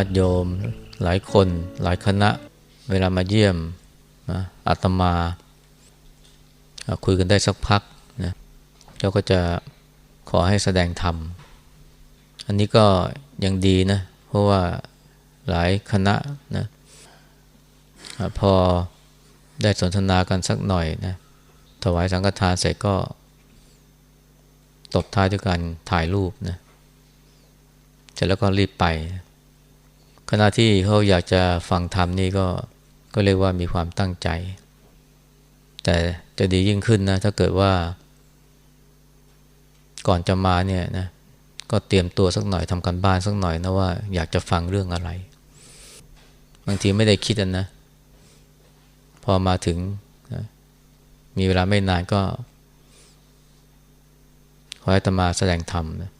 าติโยม หลายคนหลายคณะ เวลามาเยี่ยมนะอาตมา คุยกันได้สักพักนะเราก็จะขอให้แสดงธรรม อันนี้ก็ยังดีนะ เพราะว่าหลายคณะนะพอได้สนทนากันสักหน่อยนะถวายสังฆทานเสร็จก็ ตบท้ายด้วยการถ่ายรูปนะเสร็จแล้วก็รีบไป ขณะที่เขาอยากจะฟังธรรมนี่ก็ก็เรียกว่ามีความตั้งใจ แต่จะดียิ่งขึ้นนะ ถ้าเกิดว่า ก่อนจะมาเนี่ยนะก็เตรียมตัวสักหน่อยทำกันบ้านสักหน่อยนะว่าอยากจะฟังเรื่องอะไร บางทีไม่ได้คิดนะ พอมาถึงนะมีเวลาไม่นานก็ขอให้ตมาแสดงธรรมนะ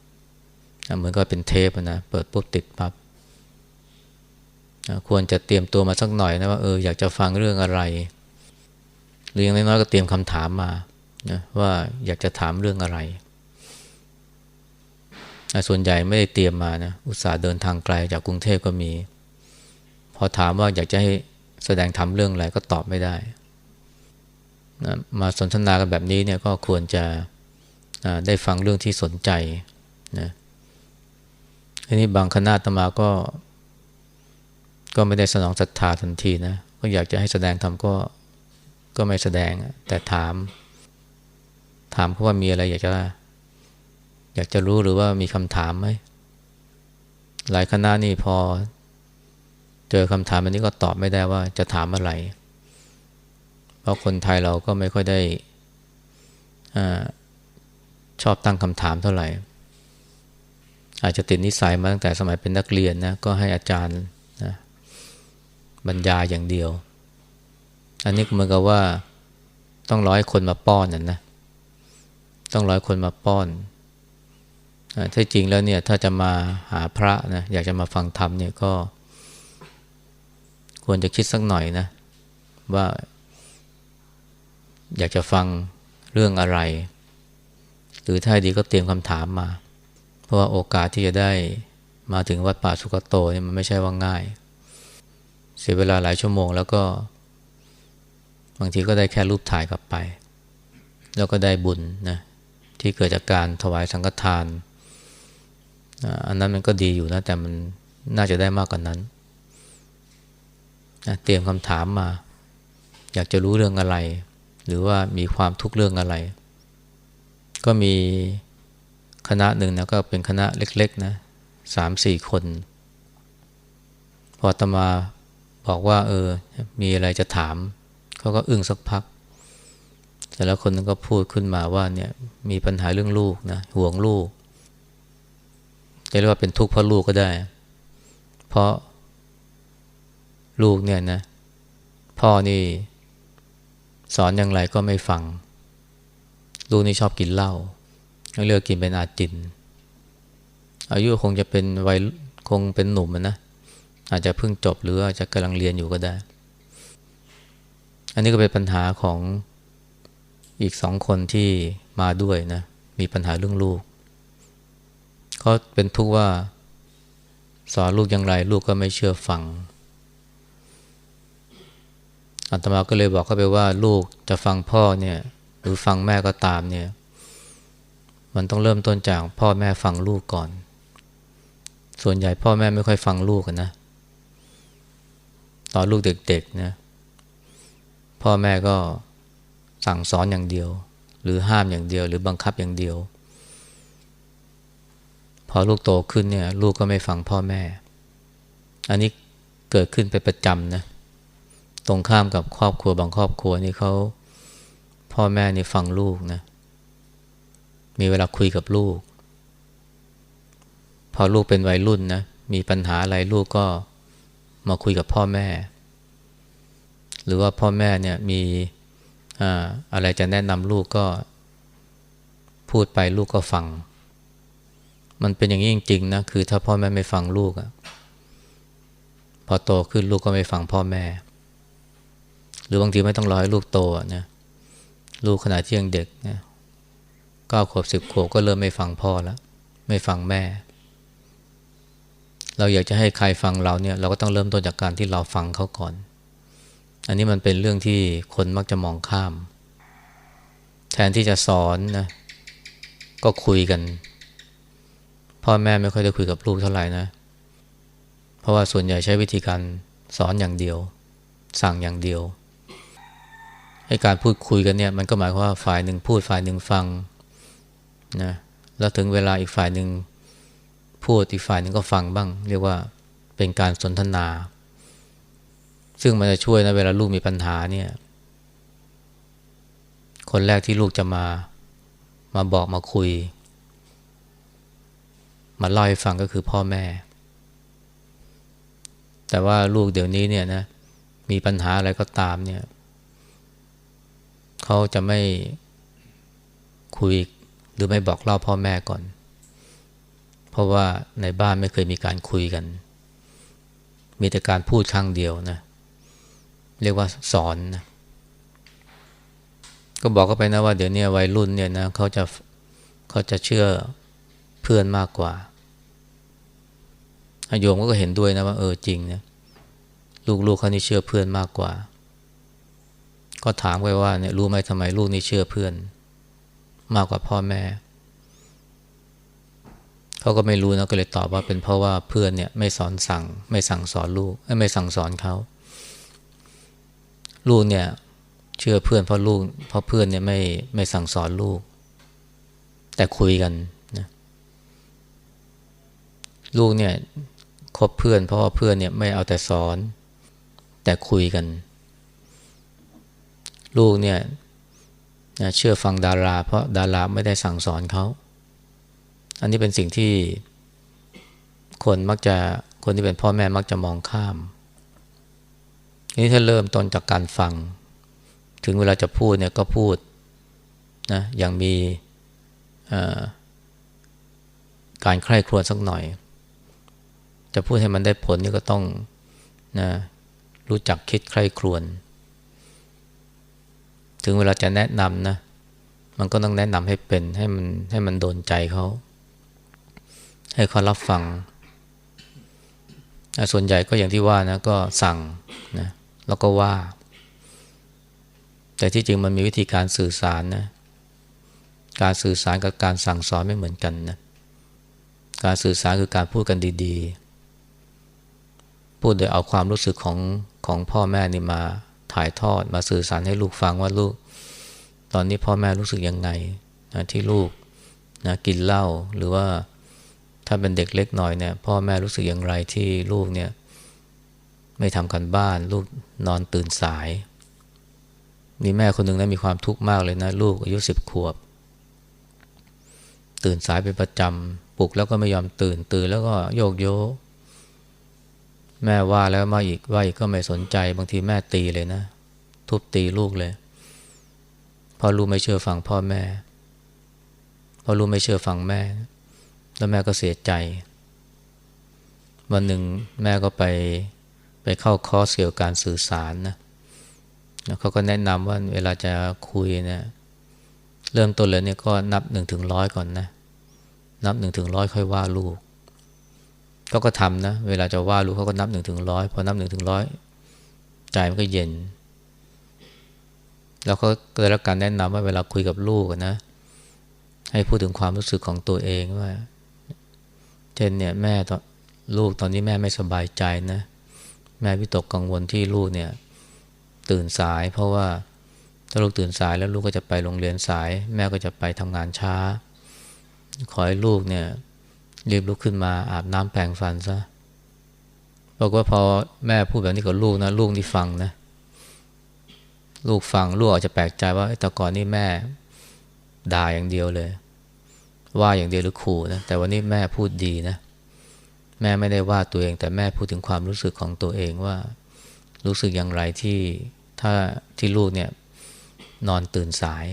เหมือนก็เป็นเทปนะ เปิดปุ๊บติดปับ๊บ ควรจะเตรียมตัวมาสักหน่อยนะว่าเอออยากจะฟังเรื่องอะไร หรืออย่างน้อยๆก็เตรียมคำถามมานะว่าอยากจะถามเรื่องอะไร ส่วนใหญ่ไม่ได้เตรียมมานะอุตส่าห์เดินทางไกลจากกรุงเทพก็มี พอถามว่าอยากจะให้แสดงทำเรื่องอะไรก็ตอบไม่ได้นะมาสนทนากันแบบนี้เนี่ยก็ควรจะได้ฟังเรื่องที่สนใจนะทีนี้บางคณะตมาก็ ก็ไม่ได้สนองศรัทธาทันทีนะก็อยากจะให้แสดงธรรมก็ก็ไม่แสดง แต่ถาม ถามเขาว่ามีอะไรอยากจะ อยากจะรู้หรือว่ามีคำถามไหมหลายคณะนี่พอ เจอคำถามอันนี้ก็ตอบไม่ได้ว่าจะถามอะไร เพราะคนไทยเราก็ไม่ค่อยได้อชอบตั้งคำถามเท่าไหร่ อาจจะติดนิสัยมาตั้งแต่สมัยเป็นนักเรียนนะก็ให้อาจารย์ บรรยายอย่างเดียว อันนี้เหมือนกับว่าต้องร้อยคนมาป้อนน่ะนะ ต้องร้อยคนมาป้อนถ้าจริงแล้วเนี่ยถ้าจะมาหาพระนะอยากจะมาฟังธรรมเนี่ยก็ ควรจะคิดสักหน่อยนะ ว่า อยากจะฟังเรื่องอะไร หรือถ้าดีก็เตรียมคำถามมา เพราะว่าโอกาสที่จะได้มาถึงวัดป่าสุกโตเนี่ยมันไม่ใช่ว่าง่าย เสียเวลาหลายชั่วโมง แล้วก็ บางทีก็ได้แค่รูปถ่ายกลับไป แล้วก็ได้บุญนะที่เกิดจากการถวายสังฆทาน อันนั้นมันก็ดีอยู่นะ แต่มันน่าจะได้มากกว่านนั้นนะเตรียมคำถามมา อยากจะรู้เรื่องอะไร หรือว่ามีความทุกข์เรื่องอะไร ก็มีคณะหนึ่งนะก็เป็นคณะเล็ก ๆ นะสามสี่คน พอตมา บอกว่า เออ มีอะไรจะถาม เขาก็อึ้งสักพัก แต่แล้วคนนึงก็พูดขึ้นมาว่าเนี่ยมีปัญหาเรื่องลูกนะห่วงลูกจะเรียกว่าเป็นทุกข์เพราะลูกก็ได้ เพราะลูกเนี่ยนะ พ่อนี่ สอนอย่างไรก็ไม่ฟัง ลูกนี่ชอบกินเหล้าเลือกกินเป็นอาจิน อายุคงจะเป็นวัยคงเป็นหนุ่มนะ อาจจะเพิ่งจบหรืออาจจะกำลังเรียนอยู่ก็ได้ อันนี้ก็เป็นปัญหาของอีกสองคนที่มาด้วยนะ มีปัญหาเรื่องลูกเขาเป็นทุกข์ว่า สอนลูกอย่างไร ลูกก็ไม่เชื่อฟังอัตมาก็เลยบอกเขาไปว่าลูกจะฟังพ่อเนี่ย หรือฟังแม่ก็ตามเนี่ย มันต้องเริ่มต้นจากพ่อแม่ฟังลูกก่อน ส่วนใหญ่พ่อแม่ไม่ค่อยฟังลูกนนะ ตอนลูกเด็กๆนะพ่อแม่ก็สั่งสอนอย่างเดียว หรือห้ามอย่างเดียว หรือบังคับอย่างเดียว พอลูกโตขึ้นเนี่ย ลูกก็ไม่ฟังพ่อแม่ อันนี้เกิดขึ้นเป็นประจำนะตรงข้ามกับครอบครัวบางครอบครัวนี่เขาพ่อแม่นี่ฟังลูกนะมีเวลาคุยกับลูก พอลูกเป็นวัยรุ่นนะมีปัญหาอะไรลูกก็ มาคุยกับพ่อแม่ หรือว่าพ่อแม่เนี่ยมีอะไรจะแนะนำลูกก็พูดไปลูกก็ฟัง มันเป็นอย่างนี้จริงๆนะคือถ้าพ่อแม่ไม่ฟังลูกอะพอโตขึ้นลูกก็ไม่ฟังพ่อแม่ หรือบางทีไม่ต้องรอให้ลูกโตนะลูกขนาดที่ยังเด็กนะเก้าขวบสิบขวบก็เริ่มไม่ฟังพ่อแล้ว ไม่ฟังแม่ เราอยากจะให้ใครฟังเราเนี่ยเราก็ต้องเริ่มต้นจากการที่เราฟังเขาก่อน อันนี้มันเป็นเรื่องที่คนมักจะมองข้าม แทนที่จะสอนนะก็คุยกัน พ่อแม่ไม่ค่อยได้คุยกับลูกเท่าไหร่นะ เพราะว่าส่วนใหญ่ใช้วิธีการสอนอย่างเดียว สั่งอย่างเดียวให้การพูดคุยกันเนี่ยมันก็หมายความว่าฝ่ายหนึ่งพูดฝ่ายหนึ่งฟังนะแล้วถึงเวลาอีกฝ่ายหนึ่ง พูดอีกฝ่ายหนึ่งก็ฟังบ้าง เรียกว่าเป็นการสนทนา ซึ่งมันจะช่วยนะเวลาลูกมีปัญหาเนี่ย คนแรกที่ลูกจะมามาบอกมาคุย มาเล่าให้ฟังก็คือพ่อแม่ แต่ว่าลูกเดี๋ยวนี้เนี่ยนะมีปัญหาอะไรก็ตามเนี่ยเขาจะไม่คุยหรือไม่บอกเล่าพ่อแม่ก่อน เพราะว่าในบ้านไม่เคยมีการคุยกัน มีแต่การพูดครั้งเดียวนะ เรียกว่าสอนนะก็บอกเขาไปนะว่าเดี๋ยวนี้วัยรุ่นเนี่ยนะเขาจะเขาจะเชื่อเพื่อนมากกว่าโยมก็เห็นด้วยนะว่าเออจริงนะลูกๆเขานี่เชื่อเพื่อนมากกว่า ก็ถามไปว่าเนี่ยรู้ไหมทำไมลูกนี่เชื่อเพื่อน มากกว่าพ่อแม่ เขาก็ไม่รู้นะก็เลยตอบว่าเป็นเพราะว่าเพื่อนเนี่ยไม่สอนสั่ง ไม่สั่งสอนลูกไม่สั่งสอนเขาลูกเนี่ยเชื่อเพื่อนเพราะลูกเพราะเพื่อนเนี่ยไม่ไม่สั่งสอนลูก แต่คุยกันนะลูกเนี่ยคบเพื่อน เพราะว่าเพื่อนเนี่ยไม่เอาแต่สอน แต่คุยกัน ลูกเนี่ยเชื่อฟังดารา เพราะดาราไม่ได้สั่งสอนเขา อันนี้เป็นสิ่งที่คนมักจะคนที่เป็นพ่อแม่มักจะมองข้ามนี้ถ้าเริ่มต้นจากการฟัง ถึงเวลาจะพูดเนี่ยก็พูดนะอย่างมีการใคร่ครวญสักหน่อย จะพูดให้มันได้ผลนี่ก็ต้องนะรู้จักคิดใคร่ครวญถึงเวลาจะแนะนำนะมันก็ต้องแนะนำให้เป็นให้มันให้มันโดนใจเขา ให้เขารับฟัง ส่วนใหญ่ก็อย่างที่ว่านะก็สั่งนะแล้วก็ว่า แต่ที่จริงมันมีวิธีการสื่อสารนะการสื่อสารกับการสั่งสอนไม่เหมือนกันนะการสื่อสารคือการพูดกันดี ๆ พูดโดยเอาความรู้สึกของของพ่อแม่นี่มาถ่ายทอดมาสื่อสารให้ลูกฟังว่าลูก ตอนนี้พ่อแม่รู้สึกยังไงนะที่ลูกนะกินเหล้าหรือว่า ถ้าเป็นเด็กเล็กหน่อยเนี่ยพ่อแม่รู้สึกอย่างไรที่ลูกเนี่ยไม่ทำกันบ้าน ลูกนอนตื่นสาย มีแม่คนหนึ่งนะมีความทุกข์มากเลยนะ ลูกอายุสิบขวบ ตื่นสายเป็นประจำปลุกแล้วก็ไม่ยอมตื่นตื่นแล้วก็โยกโยแม่ว่าแล้วมาอีกว่าอีกก็ไม่สนใจบางทีแม่ตีเลยนะ ทุบตีลูกเลยพอลูกไม่เชื่อฟังพ่อแม่พอลูกไม่เชื่อฟังแม่ แล้วแม่ก็เสียใจ วันหนึ่งแม่ก็ไปไปเข้าคอร์สเกี่ยวกับการสื่อสารนะเขาก็แนะนำว่าเวลาจะคุยเนะี่ยเริ่มต้นเลยเนี่ยก็นับหนึ่งถึงร้อยก่อนนะ นับหนึ่งถึงร้อยค่อยว่าลูกเขาก็ทำนะ เวลาจะว่าลูกเขาก็นับหนึ่งถึงร้อยพอนับหนึ่งถึงร้อยใจมันก็เย็น แล้วเขาก็ได้รับการแนะนำว่าเวลาคุยกับลูกนะ ให้พูดถึงความรู้สึกของตัวเองว่า เช่นเนี่ยแม่ตอนลูกตอนนี้แม่ไม่สบายใจนะ แม่วิตกกังวลที่ลูกเนี่ยตื่นสาย เพราะว่าถ้าลูกตื่นสายแล้วลูกก็จะไปโรงเรียนสาย แม่ก็จะไปทำงานช้า ขอให้ลูกเนี่ยรีบลุกขึ้นมาอาบน้ำแปรงฟันซะบอกว่าพอแม่พูดแบบนี้กับลูกนะลูกนี่ฟังนะ ลูกฟังลูกอาจจะแปลกใจว่าแต่ก่อนนี่แม่ด่าอย่างเดียวเลย ว่าอย่างเดียวหรือขู่นะแต่วันนี้แม่พูดดีนะแม่ไม่ได้ว่าตัวเอง แต่แม่พูดถึงความรู้สึกของตัวเองว่า รู้สึกอย่างไรที่ถ้าที่ลูกเนี่ยนอนตื่นสาย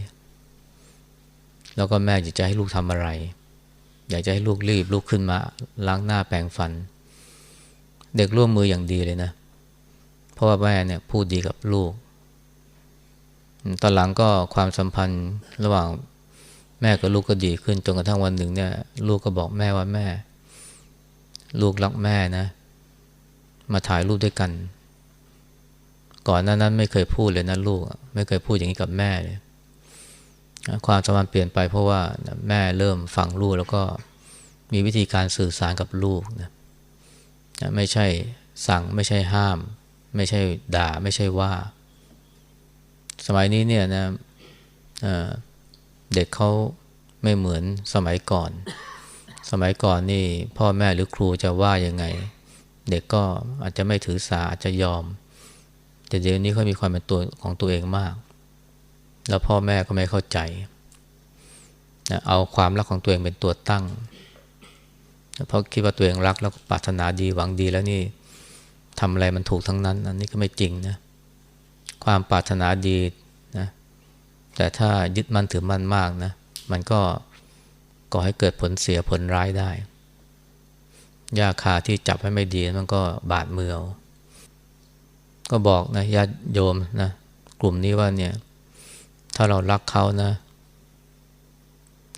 แล้วก็แม่อยากจะให้ลูกทำอะไร อยากจะให้ลูกรีบลุกขึ้นมาล้างหน้าแปรงฟัน เด็กร่วมมืออย่างดีเลยนะ เพราะว่าแม่เนี่ยพูดดีกับลูกตอนหลังก็ความสัมพันธ์ระหว่าง แม่กับลูกก็ดีขึ้นจนกระทั่งวันหนึ่งเนี่ย ลูกก็บอกแม่ว่าแม่ ลูกรักแม่นะ มาถ่ายรูปด้วยกัน ก่อนหน้านั้นไม่เคยพูดเลยนะลูก ไม่เคยพูดอย่างนี้กับแม่เลยความสัมพันธ์เปลี่ยนไปเพราะว่าแม่เริ่มฟังลูกแล้วก็มีวิธีการสื่อสารกับลูกนะไม่ใช่สั่งไม่ใช่ห้าม ไม่ใช่ด่าไม่ใช่ว่า สมัยนี้เนี่ยนะ เด็กเขาไม่เหมือนสมัยก่อน สมัยก่อนนี่พ่อแม่หรือครูจะว่ายังไง เด็กก็อาจจะไม่ถือสาอาจจะยอม แต่เดี๋ยวนี้เขามีความเป็นตัวของตัวเองมาก แล้วพ่อแม่ก็ไม่เข้าใจ เอาความรักของตัวเองเป็นตัวตั้ง เพราะคิดว่าตัวเองรักแล้วปรารถนาดีหวังดีแล้วนี่ทำอะไรมันถูกทั้งนั้น อันนี้ก็ไม่จริงนะ ความปรารถนาดี แต่ถ้ายึดมั่นถือมั่นมากนะ มันก็ก่อให้เกิดผลเสียผลร้ายได้ยาคาที่จับให้ไม่ดีมันก็บาดมือก็บอกนะญาติโยมนะกลุ่มนี้ว่าเนี่ยถ้าเรารักเขานะ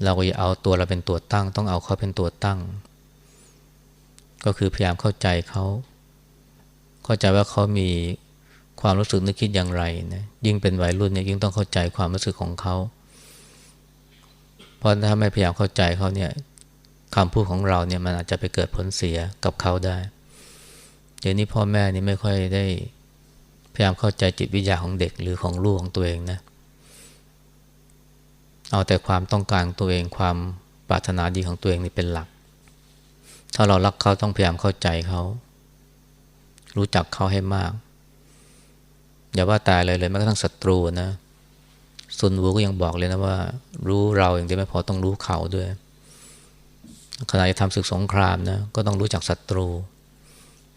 เราก็อย่าเอาตัวเราเป็นตัวตั้ง ต้องเอาเขาเป็นตัวตั้ง ก็คือพยายามเข้าใจเขา เข้าใจว่าเขามี ความรู้สึกนึกคิดอย่างไรนะยิ่งเป็นวัยรุ่นเนี่ยยิ่งต้องเข้าใจความรู้สึกของเขาเพราะถ้าไม่พยายามเข้าใจเขาเนี่ยคำพูดของเราเนี่ยมันอาจจะไปเกิดผลเสียกับเขาได้เดี๋ยวนี้พ่อแม่นี่ไม่ค่อยได้พยายามเข้าใจจิตวิทยาของเด็กหรือของลูกของตัวเองนะเอาแต่ความต้องการของตัวเองความปรารถนาดีของตัวเองนี่เป็นหลัก ถ้าเรารักเขาต้องพยายามเข้าใจเขา รู้จักเขาให้มาก อย่าว่าตายเลยเลยแม้กระทั่งศัตรูนะซุนวูก็ยังบอกเลยนะว่า รู้เราอย่างเดียวไม่พอต้องรู้เขาด้วยขณะจะทำศึกสงครามนะก็ต้องรู้จักศัตรู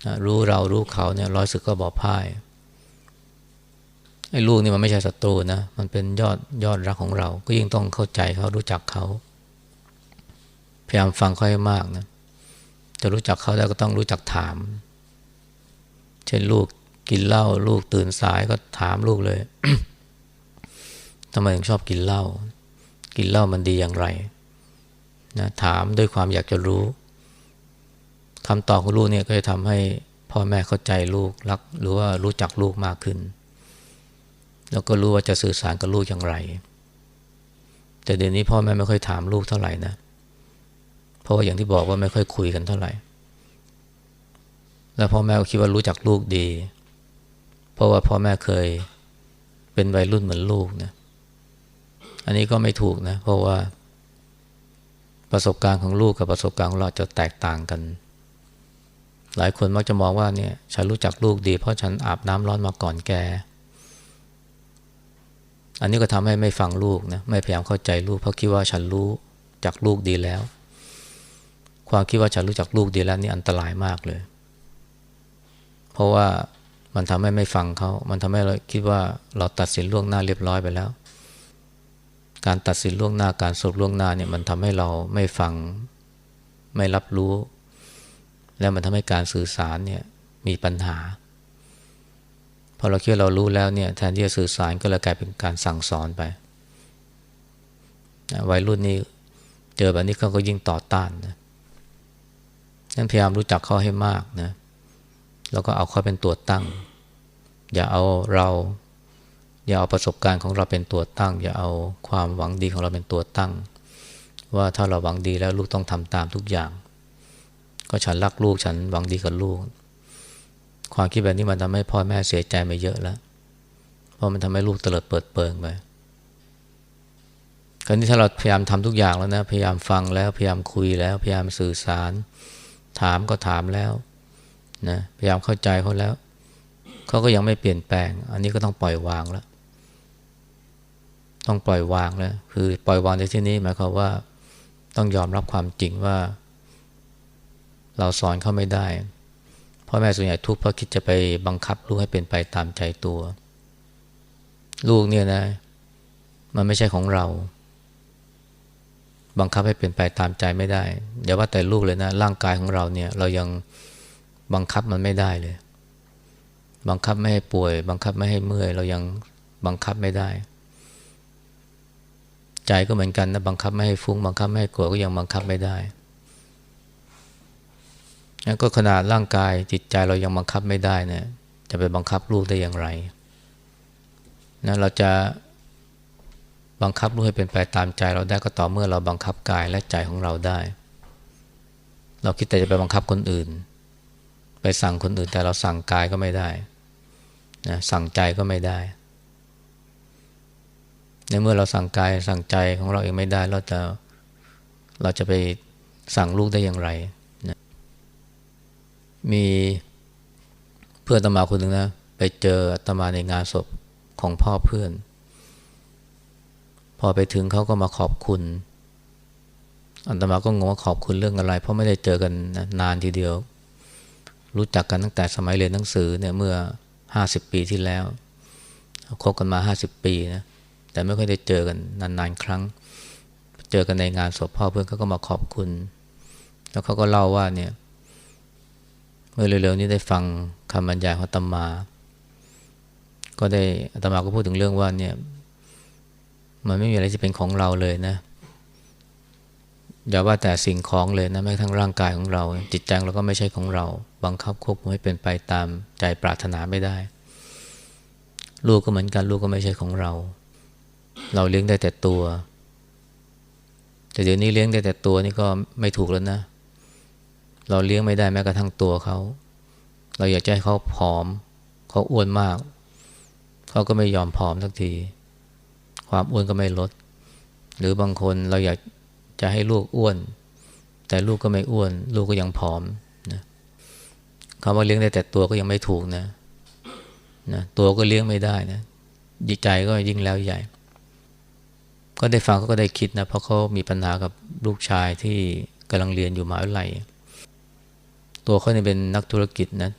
นะรู้เรารู้เขาเนี่ยร้อยศึกก็บอกพ่ายไอ้ลูกนี่มันไม่ใช่ศัตรูนะมันเป็นยอดยอดรักของเรา ก็ยิ่งต้องเข้าใจเขารู้จักเขา พยายามฟังเขาให้มากนะจะรู้จักเขาได้ก็ต้องรู้จักถาม เช่นลูก กินเหล้าลูกตื่นสายก็ถามลูกเลยทำไมถึงชอบกินเหล้ากินเหล้ามันดีอย่างไรนะถามด้วยความอยากจะรู้คำตอบของลูกเนี่ยก็จะทำให้พ่อแม่เข้าใจลูกรัก หรือว่ารู้จักลูกมากขึ้น แล้วก็รู้ว่าจะสื่อสารกับลูกอย่างไร แต่เดี๋ยวนี้พ่อแม่ไม่ค่อยถามลูกเท่าไหร่นะเพราะว่าอย่างที่บอกว่าไม่ค่อยคุยกันเท่าไหร่ แล้วพ่อแม่ก็คิดว่ารู้จักลูกดี เพราะว่าพ่อแม่เคยเป็นวัยรุ่นเหมือนลูกนะอันนี้ก็ไม่ถูกนะ เพราะว่าประสบการณ์ของลูกกับประสบการณ์ของเราจะแตกต่างกัน หลายคนมักจะมองว่าเนี่ยฉันรู้จักลูกดี เพราะฉันอาบน้ำร้อนมาก่อนแก อันนี้ก็ทำให้ไม่ฟังลูกนะไม่พยายามเข้าใจลูกเพราะคิดว่าฉันรู้จากลูกดีแล้ว ความคิดว่าฉันรู้จักลูกดีแล้วนี่อันตรายมากเลย เพราะว่า มันทำให้ไม่ฟังเขา มันทำให้เราคิดว่าเราตัดสินล่วงหน้าเรียบร้อยไปแล้ว การตัดสินล่วงหน้าการสรุปล่วงหน้าเนี่ยมันทำให้เราไม่ฟังไม่รับรู้ แล้วมันทำให้การสื่อสารเนี่ยมีปัญหาพอเราคิดเรารู้แล้วเนี่ยแทนที่จะสื่อสารก็เลยกลายเป็นการสั่งสอนไปวัยรุ่นนี้เจอแบบนี้เขาก็ยิ่งต่อต้านนะนั้นพยายามรู้จักเขาให้มากนะแล้วก็เอาเขาเป็นตัวตั้ง อย่าเอาเรา อย่าเอาประสบการณ์ของเราเป็นตัวตั้ง อย่าเอาความหวังดีของเราเป็นตัวตั้ง ว่าถ้าเราหวังดีแล้วลูกต้องทำตามทุกอย่าง ก็ฉันรักลูกฉันหวังดีกับลูก ความคิดแบบนี้มันทำให้พ่อแม่เสียใจมาเยอะแล้ว เพราะมันทำให้ลูกเตลิดเปิดเปิงไปคราวนี้ถ้าเราพยายามทำทุกอย่างแล้วนะ พยายามฟังแล้วพยายามคุยแล้วพยายามสื่อสาร ถามก็ถามแล้วนะพยายามเข้าใจเขาแล้ว เขาก็ยังไม่เปลี่ยนแปลง อันนี้ก็ต้องปล่อยวางแล้ว ต้องปล่อยวางแล้ว คือปล่อยวางในที่นี้หมายความว่าต้องยอมรับความจริงว่า เราสอนเขาไม่ได้พ่อแม่ส่วนใหญ่ทุกข์เพราะคิดจะไปบังคับลูกให้เป็นไปตามใจตัว ลูกเนี่ยนะ มันไม่ใช่ของเรา บังคับให้เป็นไปตามใจไม่ได้อย่าว่าแต่ลูกเลยนะร่างกายของเราเนี่ย เรายังบังคับมันไม่ได้เลย บังคับไม่ให้ป่วย บังคับไม่ให้เมื่อย เรายังบังคับไม่ได้ ใจก็เหมือนกันนะบังคับไม่ให้ฟุ้ง บังคับไม่ให้กลัวก็ยังบังคับไม่ได้ก็ขนาดร่างกายจิตใจเรายังบังคับไม่ได้นะจะไปบังคับลูกได้อย่างไรนะเราจะบังคับลูกให้เป็นไปตามใจเราได้ก็ต่อเมื่อเราบังคับกายและใจของเราได้ เราคิดแต่จะไปบังคับคนอื่น ไปสั่งคนอื่นแต่เราสั่งกายก็ไม่ได้ นะสั่งใจก็ไม่ได้ ในเมื่อเราสั่งกายสั่งใจของเราเองไม่ได้ เราจะเราจะไปสั่งลูกได้อย่างไรนะมีเพื่อนตมาคนหนึ่งนะ ไปเจอตมาในงานศพของพ่อเพื่อน พอไปถึงเขาก็มาขอบคุณอันตมาก็งงว่าขอบคุณเรื่องอะไร เพราะไม่ได้เจอกันนานทีเดียว รู้จักกันตั้งแต่สมัยเรียนหนังสือเนี่ยเมื่อ ห้าสิบปีที่แล้วคบกันมาห้าสิบปีนะแต่ไม่ค่อยได้เจอกันนานๆครั้ง เจอกันในงานศพพ่อเพื่อนเขาก็มาขอบคุณ แล้วเขาก็เล่าว่าเนี่ยเมื่อเร็วๆนี้ได้ฟังคำบรรยายของตมา ก็ได้ตมาก็พูดถึงเรื่องว่าเนี่ยมันไม่มีอะไรที่เป็นของเราเลยนะ อย่าว่าแต่สิ่งของเลยนะแม้ทั้งร่างกายของเรา จิตใจเราก็ไม่ใช่ของเรา บังคับควบคุมให้เป็นไปตามใจปรารถนาไม่ได้ ลูกก็เหมือนกันลูกก็ไม่ใช่ของเรา เราเลี้ยงได้แต่ตัว แต่เดี๋ยวนี้เลี้ยงได้แต่ตัวนี่ก็ไม่ถูกแล้วนะ เราเลี้ยงไม่ได้แม้กระทั่งตัวเขา เราอยากจะให้เขาผอม เขาอ้วนมาก เขาก็ไม่ยอมผอมสักที ความอ้วนก็ไม่ลด หรือบางคนเราอยาก จะให้ลูกอ้วน แต่ลูกก็ไม่อ้วน ลูกก็ยังผอมนะคำว่าเลี้ยงได้แต่ตัวก็ยังไม่ถูกนะนะตัวก็เลี้ยงไม่ได้นะจิตใจก็ยิ่งแล้วใหญ่ ก็ได้ฟังก็ได้คิดนะเพราะเขามีปัญหากับลูกชายที่กำลังเรียนอยู่มหาวิทยาลัย ตัวเขาเนี่ยเป็นนักธุรกิจนะ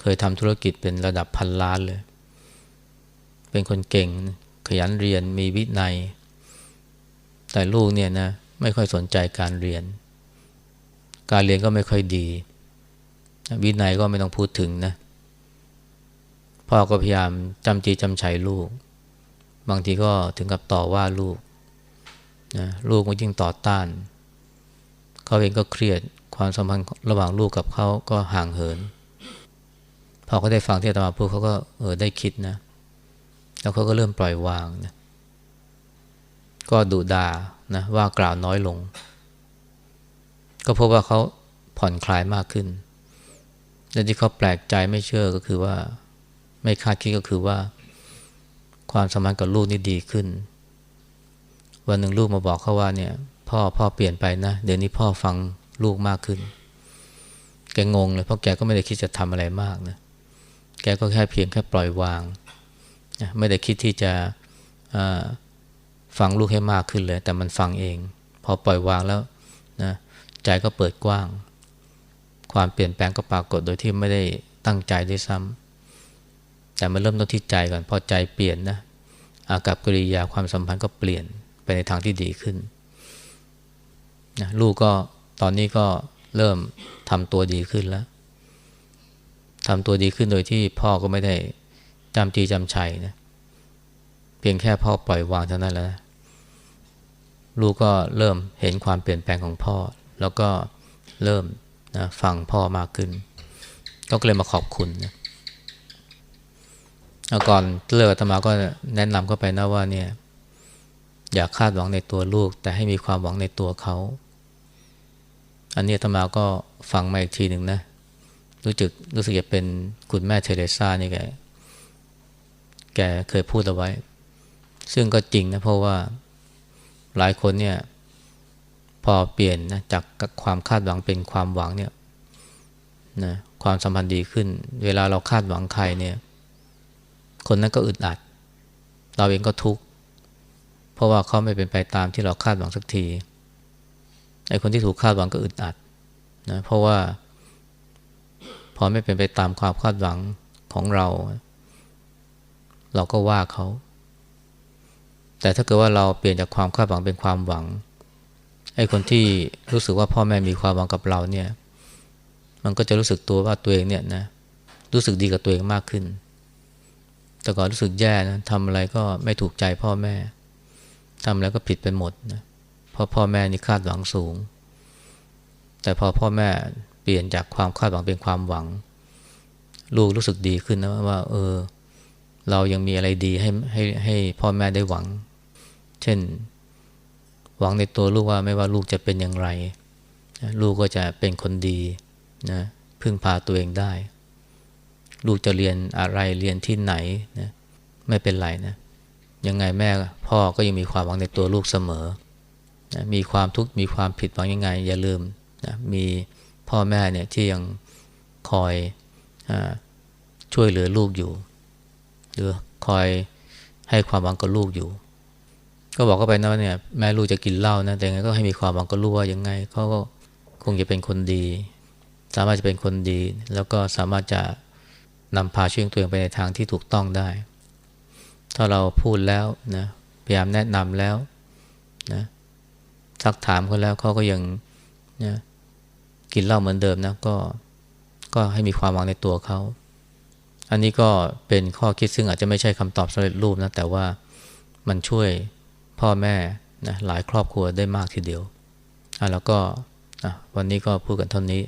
เคยทำธุรกิจเป็นระดับพันล้านเลย เป็นคนเก่ง ขยันเรียนมีวินัย แต่ลูกเนี่ยนะ ไม่ค่อยสนใจการเรียน การเรียนก็ไม่ค่อยดี วินัยก็ไม่ต้องพูดถึงนะ พ่อก็พยายามจำจีจำชัยลูก บางทีก็ถึงกับต่อว่าลูกนะลูกก็ยิ่งต่อต้าน เขาเองก็เครียดความสัมพันธ์ระหว่างลูกกับเขาก็ห่างเหิน พอเขาได้ฟังที่อาตมาพูดเขาก็เออได้คิดนะ แล้วเขาก็เริ่มปล่อยวางนะ ก็ดุดา นะว่ากล่าวน้อยลง ก็พบว่าเขาผ่อนคลายมากขึ้น และที่เขาแปลกใจไม่เชื่อก็คือว่า ไม่คาดคิดก็คือว่า ความสัมพันธ์กับลูกนี่ดีขึ้น วันหนึ่งลูกมาบอกเขาว่าเนี่ย พ่อพ่อเปลี่ยนไปนะ เดี๋ยวนี้พ่อฟังลูกมากขึ้น แกงงเลยเพราะแกก็ไม่ได้คิดจะทำอะไรมากนะแกก็แค่เพียงแค่ปล่อยวาง ไม่ได้คิดที่จะ ฟังลูกให้มากขึ้นเลย แต่มันฟังเอง พอปล่อยวางแล้วนะใจก็เปิดกว้าง ความเปลี่ยนแปลงก็ปรากฏโดยที่ไม่ได้ตั้งใจด้วยซ้ำแต่มันเริ่มต้นที่ใจก่อนพอใจเปลี่ยนนะอากับกิริยาความสัมพันธ์ก็เปลี่ยนไปในทางที่ดีขึ้นนะลูกก็ตอนนี้ก็เริ่มทำตัวดีขึ้นแล้วทำตัวดีขึ้นโดยที่พ่อก็ไม่ได้จำจีจำชัยนะเพียงแค่พ่อปล่อยวางเท่านั้นแล้ว ลูกก็เริ่มเห็นความเปลี่ยนแปลงของพ่อ แล้วก็เริ่มนะฟังพ่อมากขึ้น ก็เลยมาขอบคุณนะก่อนเลิกธรรมาก็แนะนำเข้าไปนะว่าเนี่ยอย่าคาดหวังในตัวลูก แต่ให้มีความหวังในตัวเขา อันนี้ธรรมาก็ฟังมาอีกทีหนึ่งนะ รู้จึกรู้สึกจะเป็นคุณแม่เทเรซานี่แกแกเคยพูดเอาไว้ ซึ่งก็จริงนะเพราะว่า หลายคนเนี่ยพอเปลี่ยนนะจากความคาดหวังเป็นความหวังเนี่ยนะความสัมพันธ์ดีขึ้น เวลาเราคาดหวังใครเนี่ยคนนั้นก็อึดอัด เราเองก็ทุกข์เพราะว่าเขาไม่เป็นไปตามที่เราคาดหวังสักทีไอ้คนที่ถูกคาดหวังก็อึดอัดนะเพราะว่า พอไม่เป็นไปตามความคาดหวังของเรา เราก็ว่าเขา แต่ถ้าเกิดว่าเราเปลี่ยนจากความคาดหวังเป็นความหวังไอ้คนที่รู้สึกว่าพ่อแม่มีความหวังกับเราเนี่ย มันก็จะรู้สึกตัวว่าตัวเองเนี่ยนะรู้สึกดีกับตัวเองมากขึ้น แต่ก่อนรู้สึกแย่นะทำอะไรก็ไม่ถูกใจพ่อแม่ทำอะไรก็ผิดไปหมดนะเพราะพ่อแม่นี่คาดหวังสูง แต่พอพ่อแม่เปลี่ยนจากความคาดหวังเป็นความหวัง ลูกรู้สึกดีขึ้นนะว่า เออ เรายังมีอะไรดีให้ให้ให้พ่อแม่ได้หวัง เช่น หวังในตัวลูกว่าไม่ว่าลูกจะเป็นอย่างไร ลูกก็จะเป็นคนดีนะพึ่งพาตัวเองได้ ลูกจะเรียนอะไรเรียนที่ไหนนะไม่เป็นไรนะยังไงแม่พ่อก็ยังมีความหวังในตัวลูกเสมอนะมีความทุกข์มีความผิดหวังยังไง อย่าลืมนะมีพ่อแม่เนี่ยที่ยังคอยอช่วยเหลือลูกอยู่ หรือคอยให้ความหวังกับลูกอยู่ ก็บอกก็ไปนะว่าเนี่ยแม่ลูกจะกินเหล้านะแต่ไงก็ให้มีความหวังกับลูกว่ายังไงเขาก็คงจะเป็นคนดี สามารถจะเป็นคนดี แล้วก็สามารถจะนำพาชีวิตตัวเองไปในทางที่ถูกต้องได้ ถ้าเราพูดแล้วนะพยายามแนะนำแล้วนะซักถามเขาแล้วเขาก็ยังนะกินเหล้าเหมือนเดิมนะก็ก็ให้มีความหวังในตัวเขา อันนี้ก็เป็นข้อคิดซึ่งอาจจะไม่ใช่คำตอบสำเร็จรูปนะแต่ว่ามันช่วย พ่อแม่นะหลายครอบครัวได้มากทีเดียวแล้วก็วันนี้ก็พูดกันเท่านี้